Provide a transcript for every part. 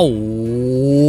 ตั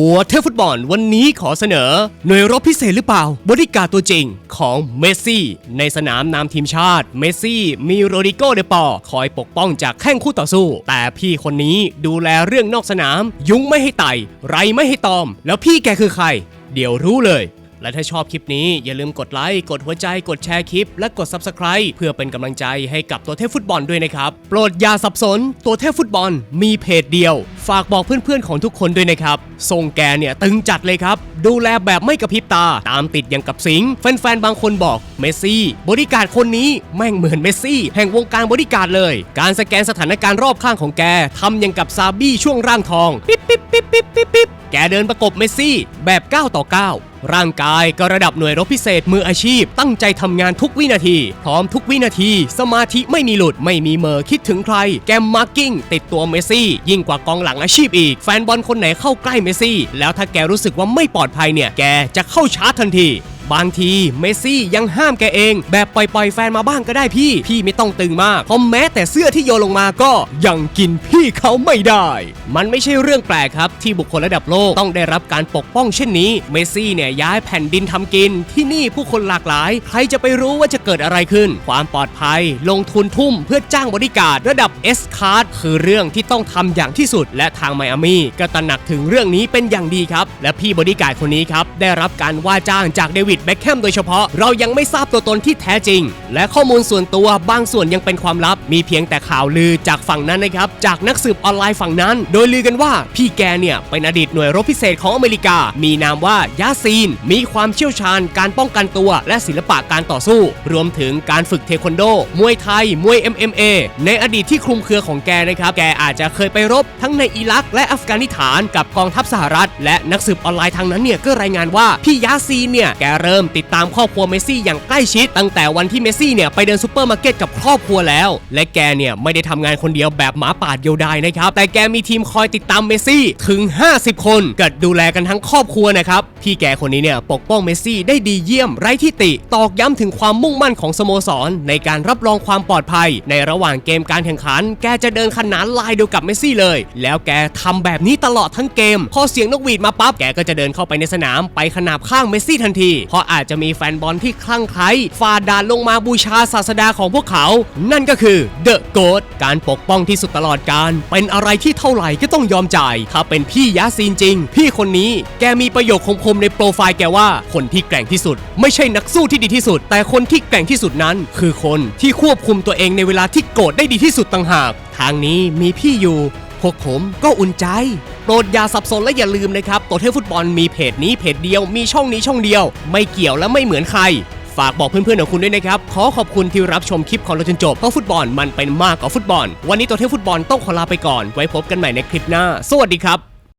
วเทฟุตบอลวันนี้ขอเสนอ หน่วยรบพิเศษหรือเปล่า บริการตัวจริงของเมสซี่ ในสนามนามทีมชาติ เมสซี่ มีโรดิโกเดปอคอยปกป้องจากแข้งคู่ต่อสู้ แต่พี่คนนี้ดูแลเรื่องนอกสนาม ยุงไม่ให้ไต่ ไรไม่ให้ตอม แล้วพี่แกคือใคร เดี๋ยวรู้เลย และถ้าชอบคลิปนี้อย่าลืมกดไลค์ กดหัวใจ กดแชร์คลิป และกด Subscribe เพื่อเป็นกำลังใจให้กับตัวเทพฟุตบอลด้วยนะครับ โปรดอย่าสับสน ตัวเทพฟุตบอลมีเพจเดียว ฝากบอกเพื่อนๆของทุกคนด้วยนะครับ ทรงแกเนี่ยตึงจัดเลยครับ ดูแลแบบไม่กระพริบตา ตามติดอย่างกับสิงแฟนๆบางคนบอกเมสซี่ บริการคนนี้แม่งเหมือนเมสซี่ แห่งวงการบริการเลย การสแกนสถานการณ์รอบข้างของแกทำอย่างกับซาบี้ช่วงร่างทองปิ๊บปิ๊บปิ๊บปิ๊บปิ๊บปิ๊บแกเดินประกบเมสซี่แบบ9ต่อ9 ร่างกายก็ระดับหน่วยรบพิเศษมืออาชีพ ตั้งใจทำงานทุกวินาที พร้อมทุกวินาที สมาธิไม่มีหลุดไม่มีเมอคิดถึงใคร แกมมาร์กิ้งติดตัวเมสซี่ ยิ่งกว่ากองหลังอาชีพอีก แฟนบอลคนไหนเข้าใกล้เมสซี่ แล้วถ้าแกรู้สึกว่าไม่ปลอดภัยเนี่ยแกจะเข้าชาร์จทันที บางทีเมสซี่ยังห้ามแกเอง แบบปล่อยๆแฟนมาบ้างก็ได้พี่ พี่ไม่ต้องตึงมากเพราะแม้แต่เสื้อที่โยนลงมาก็ยังกินพี่เขาไม่ได้ มันไม่ใช่เรื่องแปลกครับ ที่บุคคลระดับโลกต้องได้รับการปกป้องเช่นนี้ เมสซี่เนี่ยย้ายแผ่นดินทำกิน ที่นี่ผู้คนหลากหลาย ใครจะไปรู้ว่าจะเกิดอะไรขึ้น ความปลอดภัย ลงทุนทุ่มเพื่อจ้างบริการดระดับ S card คือเรื่องที่ต้องทำอย่างที่สุด และทางไมอามี่ก็ตระหนักถึงเรื่องนี้เป็นอย่างดีครับ และพี่บริการดคนนี้ครับได้รับการว่าจ้างจากเดวิดแบ็คแคมโดยเฉพาะเรายังไม่ทราบตัวตนที่แท้จริง และข้อมูลส่วนตัวบางส่วนยังเป็นความลับ มีเพียงแต่ข่าวลือจากฝั่งนั้นนะครับ จากนักสืบออนไลน์ฝั่งนั้น โดยลือกันว่าพี่แกเนี่ยเป็นอดีตหน่วยรบพิเศษของอเมริกา มีนามว่ายาซีน มีความเชี่ยวชาญการป้องกันตัว และศิลปะการต่อสู้ รวมถึงการฝึกเทควันโด มวยไทย มวย MMA ในอดีตที่คลุมเครือของแกนะครับ แกอาจจะเคยไปรบทั้งในอิรัก และอัฟกานิสถานกับกองทัพสหรัฐ และนักสืบออนไลน์ทางนั้นเนี่ยก็รายงานว่าพี่ยาซีนเนี่ยแกเริ่มติดตามครอบครัวเมสซี่อย่างใกล้ชิด ตั้งแต่วันที่เมสซี่เนี่ยไปเดินซูเปอร์มาร์เก็ตกับครอบครัวแล้ว และแกเนี่ยไม่ได้ทำงานคนเดียวแบบหมาป่าเดียวดายนะครับ แต่แกมีทีมคอยติดตามเมสซี่ถึง 50 คนก็ดูแลกันทั้งครอบครัวนะครับพี่แกคนนี้เนี่ยปกป้องเมสซี่ได้ดีเยี่ยมไร้ที่ติ ตอกย้ำถึงความมุ่งมั่นของสโมสร ในการรับรองความปลอดภัย ในระหว่างเกมการแข่งขัน แกจะเดินขนานลายเดียวกับเมสซี่เลย แล้วแกทำแบบนี้ตลอดทั้งเกม พอเสียงนกหวีดมาปั๊บแกก็จะเดินเข้าไปในสนามไปขนาบข้างเมสซี่ทันทีพราะอาจจะมีแฟนบอลที่คลั่งไคล้ฝ่าด่านลงมาบูชาศาสดาของพวกเขา นั่นก็คือเดอะโกดการปกป้องที่สุดตลอดการ เป็นอะไรที่เท่าไหร่ก็ต้องยอมจ่าย ถ้าเป็นพี่ยาซีนจริง พี่คนนี้แกมีประโยคคมๆในโปรไฟล์แกว่าคนที่แกร่งที่สุด ไม่ใช่นักสู้ที่ดีที่สุด แต่คนที่แกร่งที่สุดนั้น คือคนที่ควบคุมตัวเองในเวลาที่โกรธได้ดีที่สุดต่างหาก ทางนี้มีพี่อยู่พวกผมก็อุ่นใจ โปรดอย่าสับสนและอย่าลืมนะครับตัวเทพฟุตบอลมีเพจนี้เพจเดียวมีช่องนี้ช่องเดียว ไม่เกี่ยวและไม่เหมือนใคร ฝากบอกเพื่อนๆของคุณด้วยนะครับ ขอขอบคุณที่รับชมคลิปของเราจนจบเพราะฟุตบอลมันเป็นมากกว่าฟุตบอล วันนี้ตัวเทพฟุตบอลต้องขอลาไปก่อน ไว้พบกันใหม่ในคลิปหน้า สวัสดีครับ